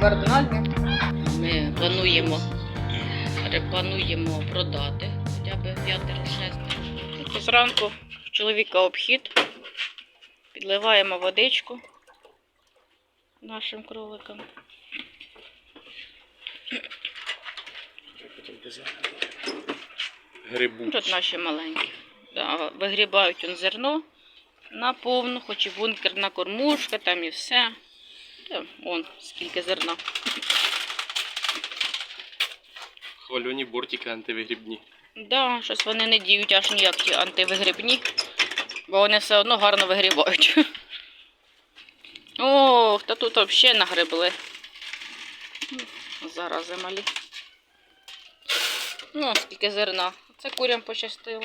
було кардинальні. Ми плануємо, плануємо продати хоча б п'ятеро-шестеро. Зранку в чоловіка обхід, підливаємо водичку нашим кроликам. Грибу. Тут наші маленькі. Да, вигрібають он зерно на повну, хоч і бункерна кормушка, там і все. Та, вон скільки зерна. Хвальоні бортики антивигрібні. Да, щось вони не діють аж ніяк ті антивигрібні, бо вони все одно гарно вигрібають. Ох, та тут взагалі нагребли. Зарази малі. Ну, скільки зерна. Це курям пощастило.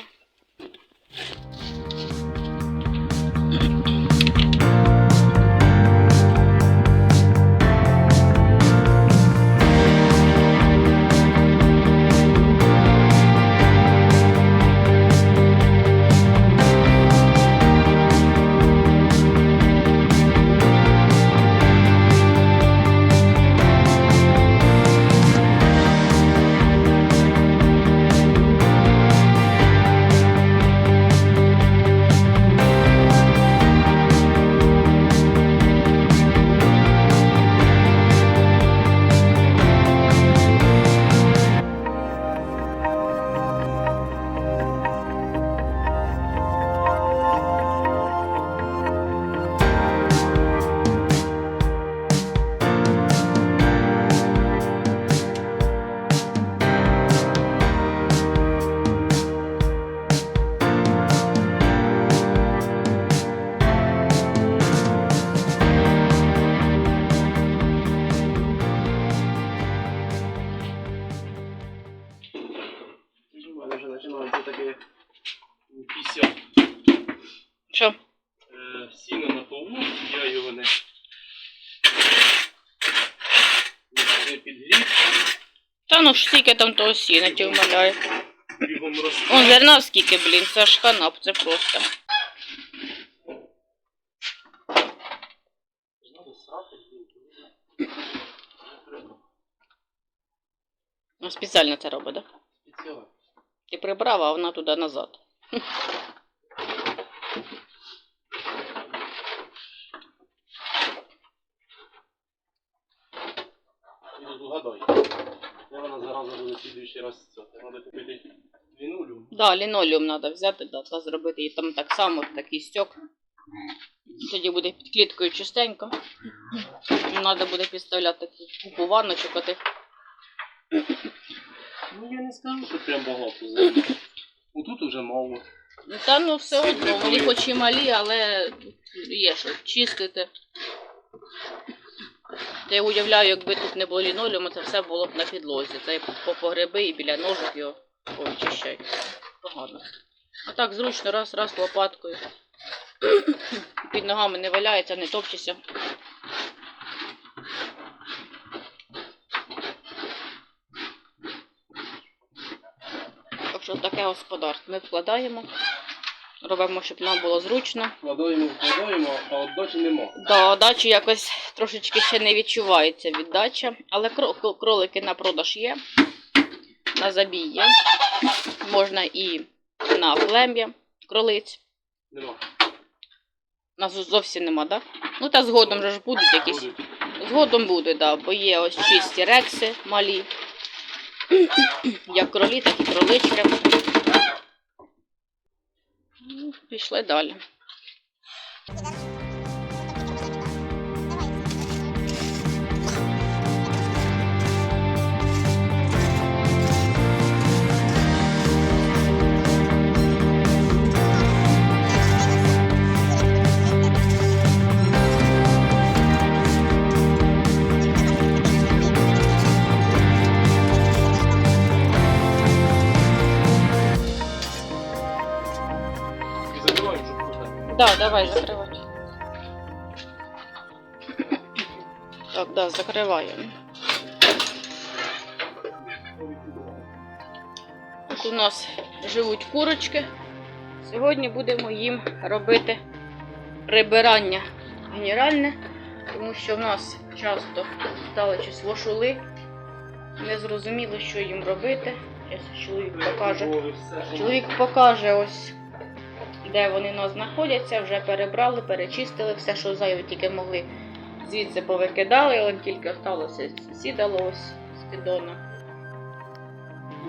Не підгрів, Та ну ж скільки там того сіна ті вмаляє. бігом Он зерна скільки, блін, це ж хана, це просто. Ну, спеціально це робить, да? Спеціально. Ти прибрав, а вона туди назад. І угадай. Де вона зараза буде раз це? Треба купити лінулю. Да, лінолеум треба взяти, да, та зробити і там так само такий стьок. Тоді буде під кліткою чистенько. Треба буде підставляти купу ванночок отих. Ну я не скажу, що прям багато зерна. Отут уже мало. Та ну все одно, вони хоч і малі, але є що чистити. Та я уявляю, якби тут не було лінолеуму, це все було б на підлозі. Це по погреби і біля ножок його повичищай. Погано. А так зручно, раз, раз лопаткою. Під ногами не валяється, не топчеться. Так що таке господарство. Ми вкладаємо, робимо, щоб нам було зручно. Вкладаємо, вкладаємо, а отдачі нема. Да, дачі якось трошечки ще не відчувається віддача, але кро- кро- кролики на продаж є, на забій є. Можна і на плем'я кролиць. Нема. Нас зовсім нема, так? Да? Ну та згодом же ж будуть якісь. Будуть. Згодом буде, да, бо є ось чисті рекси малі. Як кролі, так і кролички. Ну, Пішли далі. Да, давай закривай. Так, да, закриваємо. Тут у нас живуть курочки. Сьогодні будемо їм робити прибирання генеральне. Тому що в нас часто стали щось вошули. Не зрозуміло, що їм робити. Зараз чоловік покаже. Чоловік покаже ось, де вони нас знаходяться, вже перебрали, перечистили все, що зайве тільки могли. Звідси повикидали, он тільки осталося сідало ось з піддона.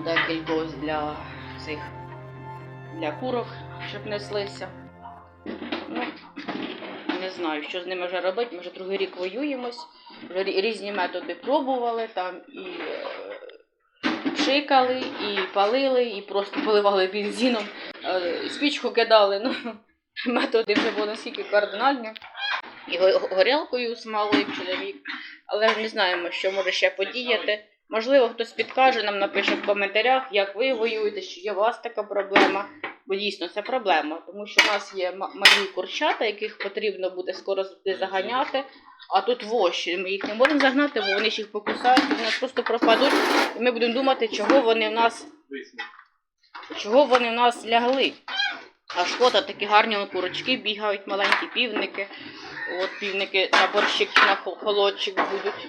Декілька ось для цих для курок, щоб неслися. Ну, не знаю, що з ними вже робити. Ми вже другий рік воюємось. Вже різні методи пробували там і е, пшикали, і палили, і просто поливали бензином, спічку кидали. Ну, методи вже були наскільки кардинальні. І горілкою смалив чоловік. Але ж не знаємо, що може ще подіяти. Можливо, хтось підкаже, нам напише в коментарях, як ви воюєте, чи є у вас така проблема. Бо дійсно це проблема, тому що в нас є малі курчата, яких потрібно буде скоро заганяти. А тут воші. Ми їх не можемо загнати, бо вони ж їх покусають, вони просто пропадуть. І ми будемо думати, чого вони в нас, чого вони в нас лягли. А шкода, такі гарні курочки бігають, маленькі півники. От півники на борщик на холодчик будуть.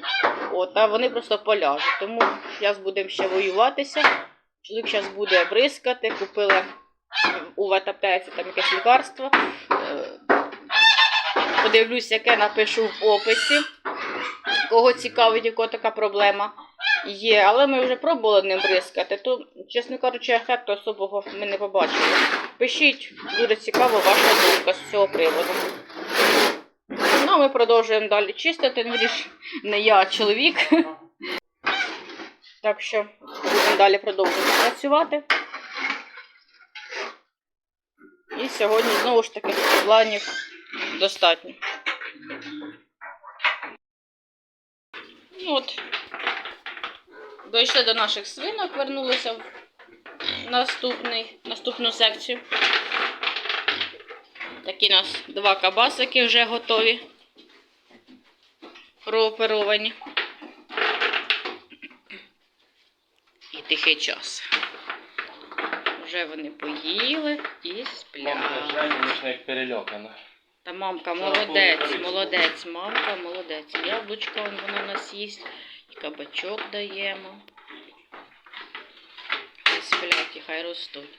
От, а вони просто поляжуть. Тому зараз будемо ще воюватися. Чоловік зараз буде бризкати, купили у ветаптеці там якесь лікарство. Е, Подивлюсь, яке напишу в описі. Кого цікавить, яка така проблема є. Але ми вже пробували ним бризкати, то, чесно кажучи, ефекту особого ми не побачили. Пишіть, дуже цікаво ваша думка з цього приводу. Ну, ми продовжуємо далі чистити. Ну, вірніш, не я, а чоловік. Так що будемо далі продовжувати працювати. І сьогодні знову ж таки планів достатньо. Ну от. Дійшли до наших свинок, вернулися в наступний, наступну секцію. Такі у нас два кабасики вже готові. Прооперовані. І тихий час. Вже вони поїли і сплять. як перельокана. Та мамка молодець, молодець, мамка молодець. Яблучко вон вона в нас їсть, кабачок даємо. І хай ростуть.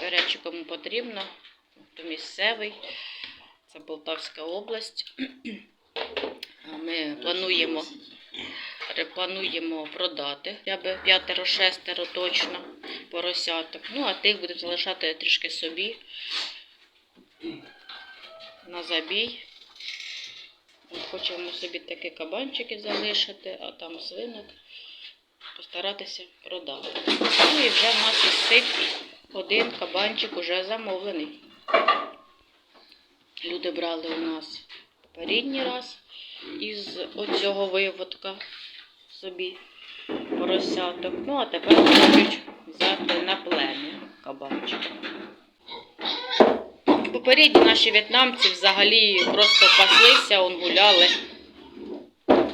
До речі, кому потрібно, то місцевий. Це Полтавська область. Ми плануємо, плануємо продати хоча б п'ятеро-шестеро точно поросяток. Ну, а тих будемо залишати трішки собі на забій. Хочемо собі такі кабанчики залишити, а там свинок постаратися продати. Ну і вже в нас із цих один кабанчик уже замовлений. Люди брали у нас попередній раз із оцього виводка собі поросяток. Ну, а тепер хочуть взяти на плем'я кабанчика. Попередні наші в'єтнамці взагалі просто паслися, он гуляли,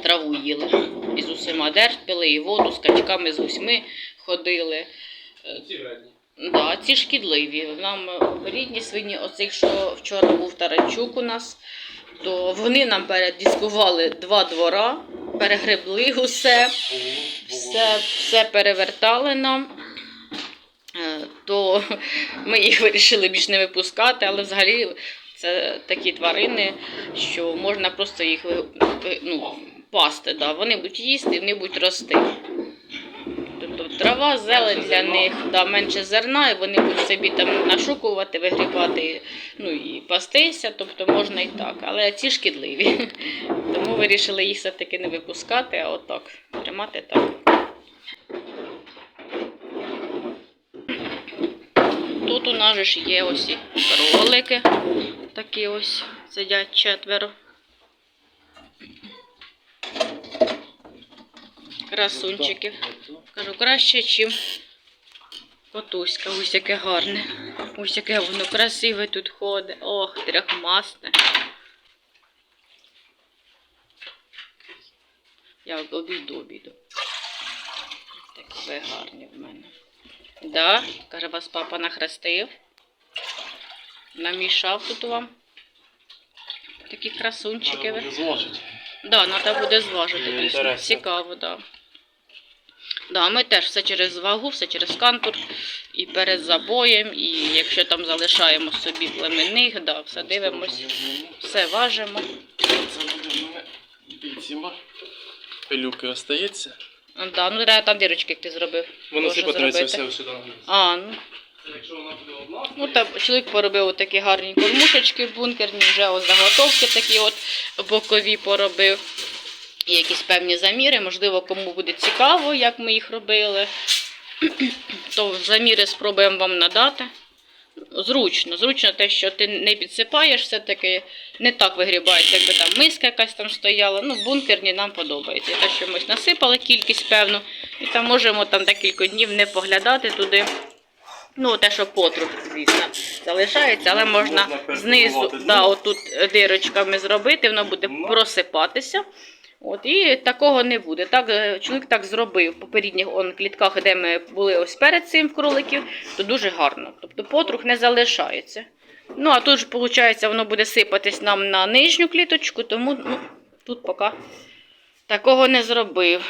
траву їли. Із усіма дерть пили і воду, з качками, з гусьми ходили. Ці вредні. Да, ці шкідливі. Нам е, рідні свині, оцих, що вчора був таранчук у нас, то вони нам передіскували два двора, перегребли усе, все, все перевертали нам. Е, То ми їх вирішили більш не випускати, але взагалі це такі тварини, що можна просто їх ну, пасти. Да. Вони будуть їсти, вони будуть рости. Тобто трава, зелень для них, да, менше зерна, і вони будуть собі там нашукувати, вигрібати, ну і пастися, тобто можна і так. Але ці шкідливі. Тому вирішили їх все-таки не випускати, а отак, тримати так. Тут у нас ж є ось і кролики. Такі ось сидять четверо. Красунчиків. Кажу, краще, чим котуська. Ось яке гарне. Ось яке воно красиве тут ходить. Ох, тряхмасте. Я обійду, обійду. Такі ви гарні в мене. Да, каже, вас папа нахрестив. Намішав тут вам. Такі красунчики. Треба буде зложити. Да, треба буде зважити. Дійсно. Цікаво, да. Да, ми теж все через вагу, все через кантур, і перед забоєм, і якщо там залишаємо собі племенних, да, все дивимось, все важимо. Це буде мене бійціма. Пилюки остається. Да, ну треба там дірочки, як ти зробив. Воно Можна сипатиметься зробити. все сюди. А, ну. Якщо вона буде одна, Ну, та чоловік поробив такі гарні кормушечки бункерні, вже ось заготовки такі от бокові поробив. Є якісь певні заміри, можливо, кому буде цікаво, як ми їх робили. То заміри спробуємо вам надати. Зручно, зручно те, що ти не підсипаєш, все-таки не так вигрібається, якби там миска якась там стояла. Ну, бункерні нам подобається. Те, що ми насипали кількість певну, і там можемо там декілька днів не поглядати туди. Ну, те, що потруб, звісно, залишається, але можна, Можна знизу, да, отут дирочками зробити, воно буде Ну. просипатися. От, і такого не буде. Так, е, чоловік так зробив в попередніх он, клітках, де ми були ось перед цим в кроликів, то дуже гарно. Тобто потрух не залишається. Ну, а тут ж, виходить, воно буде сипатись нам на нижню кліточку, тому ну, тут поки такого не зробив.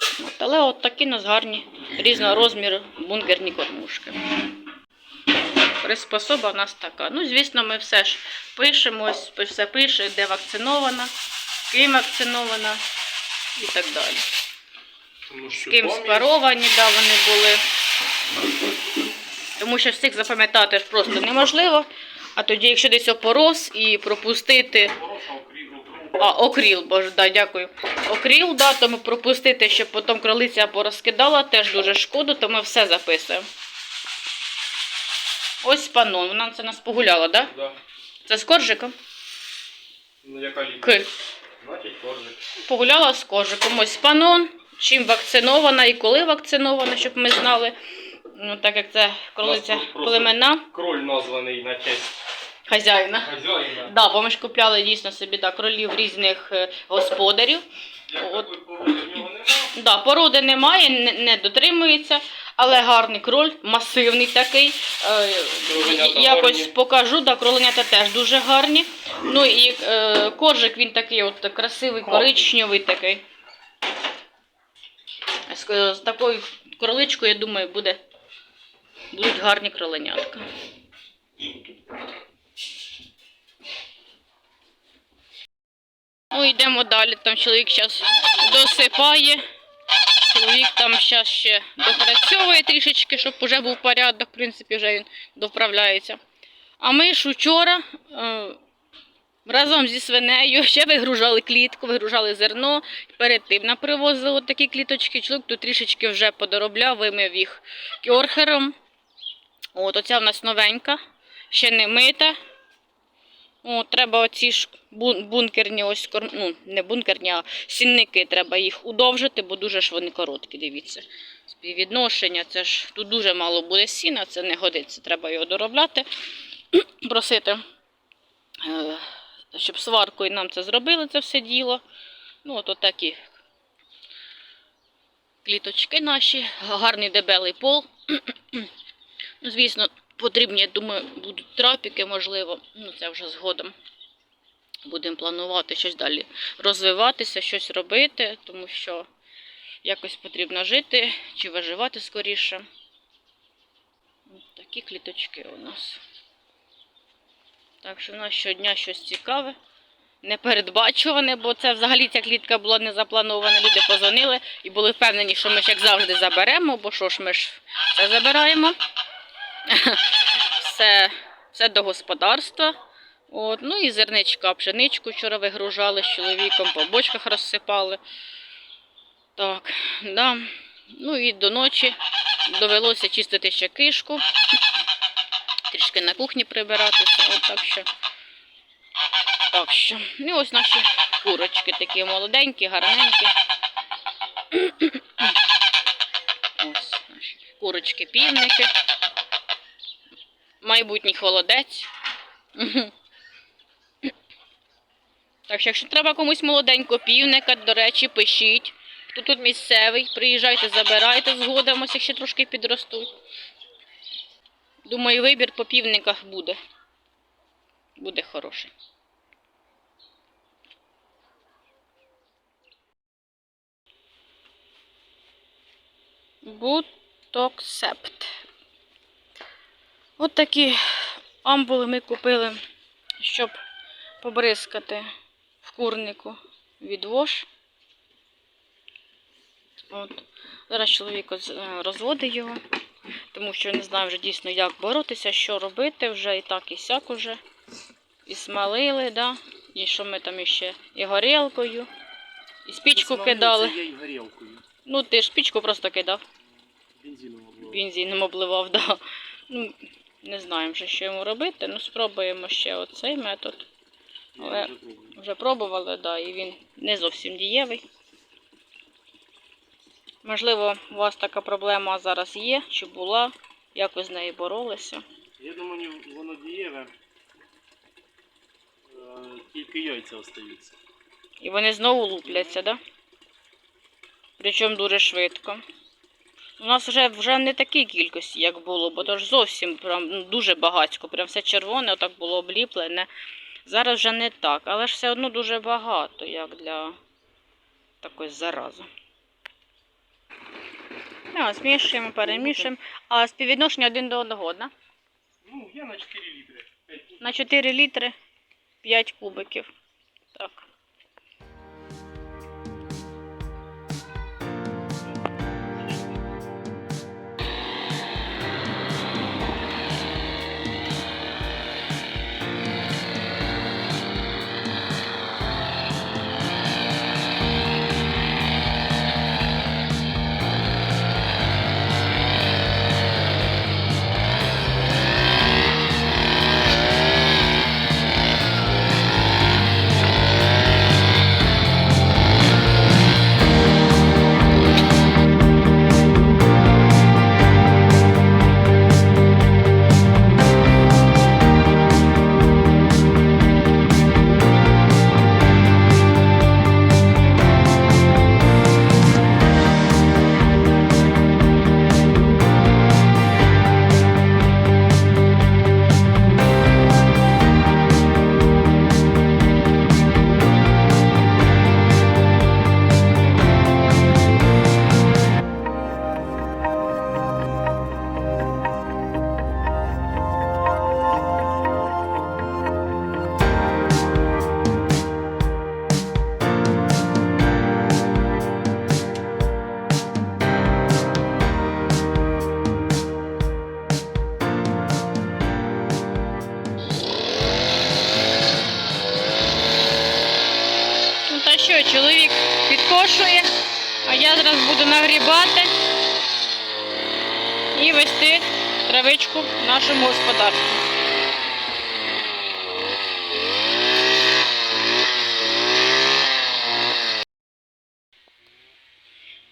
От, але от такі у нас гарні різного розміру бункерні кормушки. Приспособа в нас така. Ну, звісно, ми все ж пишемо, ось все пише, де вакцинована, ким вакцинована і так далі. тому З ким спаровані, да, вони були. Тому що всіх запам'ятати ж просто неможливо. А тоді, якщо десь опорос і пропустити а, окріл, боже, да, дякую. Окріл, да, тому пропустити, щоб потім кролиця порозкидала, теж дуже шкода, то ми все записуємо. Ось панон, вона це нас погуляла, да? Да. Це з коржиком? Ну, яка лінія? Значить, коржик. Погуляла з коржиком. Ось панон, чим вакцинована і коли вакцинована, щоб ми знали. Ну, так як це кролиця племена Кроль названий на честь хазяїна. хазяїна. Да, бо ми ж купляли дійсно собі так, кролів різних е, господарів. Як От. такої породи в нього немає. Да, породи немає, не, не дотримується, але гарний кроль, масивний такий. Е, Кроленята якось гарні. покажу, да, кроленята теж дуже гарні. Ну і е, коржик він такий от красивий, коричневий такий. З, з такою кроличкою, я думаю, буде, будуть гарні кроленятка. Ну, йдемо далі. Там чоловік зараз досипає. Чоловік там зараз ще допрацьовує трішечки, щоб вже був порядок, в принципі, вже він доправляється. А ми ж вчора е, разом зі свинею ще вигружали клітку, вигружали зерно. Перед тим нам привозили такі кліточки. Чоловік тут трішечки вже подоробляв, вимив їх кьорхером. От оця в нас новенька, ще не мита. О, треба оці ж бункерні, ось кор- ну, не бункерні, а сінники, треба їх удовжити, бо дуже ж вони короткі, дивіться. Співвідношення, це ж тут дуже мало буде сіна, це не годиться, треба його доробляти, просити, е, щоб сваркою нам це зробили, це все діло. Ну, от такі кліточки наші, гарний дебелий пол. Ну, Звісно, потрібні, я думаю, будуть трапіки, можливо. Ну, це вже згодом. Будемо планувати щось далі розвиватися, щось робити, тому що якось потрібно жити чи виживати скоріше. Ось такі кліточки у нас. Так що у нас щодня щось цікаве, непередбачуване, бо це взагалі ця клітка була не запланована. Люди позвонили і були впевнені, що ми ж як завжди заберемо, бо що ж ми ж це забираємо. Все, все до господарства. От, ну і зерничка, пшеничку вчора вигружали з чоловіком, по бочках розсипали. Так, да. Ну і до ночі довелося чистити ще кишку, трішки на кухні прибиратися. От так що. Так що. І ось наші курочки такі молоденькі, гарненькі. Ось наші курочки-півники майбутній холодець. Так що, якщо треба комусь молоденько півника, до речі, пишіть. Хто тут місцевий, приїжджайте, забирайте, згодимося, якщо трошки підростуть. Думаю, вибір по півниках буде. Буде хороший. Бутоксепт. От такі ампули ми купили, щоб побризкати в курнику від вож. От. Зараз чоловік е, розводить його, тому що не знаю вже дійсно, як боротися, що робити, вже і так, і сяк уже. І смалили, да? і що ми там іще, і горілкою, і спічку кидали. Я й горілкою. Ну, ти ж спічку просто кидав, Бензином облив. бензином обливав, да. Ну, не знаємо вже, що йому робити, ну спробуємо ще оцей метод. Але- вже. Вже пробували, да, і він не зовсім дієвий. Можливо, у вас така проблема зараз є, чи була, як ви з нею боролися. Я думаю, воно дієве. Е, Тільки яйця остаються. І вони знову лупляться, да? Причому дуже швидко. У нас вже, вже не такі кількості, як було, бо то ж зовсім прям, ну, дуже багатько. Прям все червоне, отак було обліплене. Зараз вже не так, але ж все одно дуже багато, як для такої зарази. Ну, змішуємо, перемішуємо. А співвідношення один до одного, да? Ну, я на 4 літри. П'ять тут. На 4 літри 5 кубиків. Так. Зараз буду нагрібати і вести травичку нашому господарстві.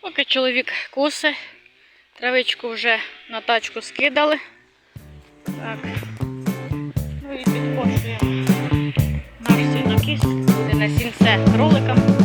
Поки чоловік косе, травичку вже на тачку скидали. Так. Ну і підкошуємо наш сінокіс, буде на сінце кроликам.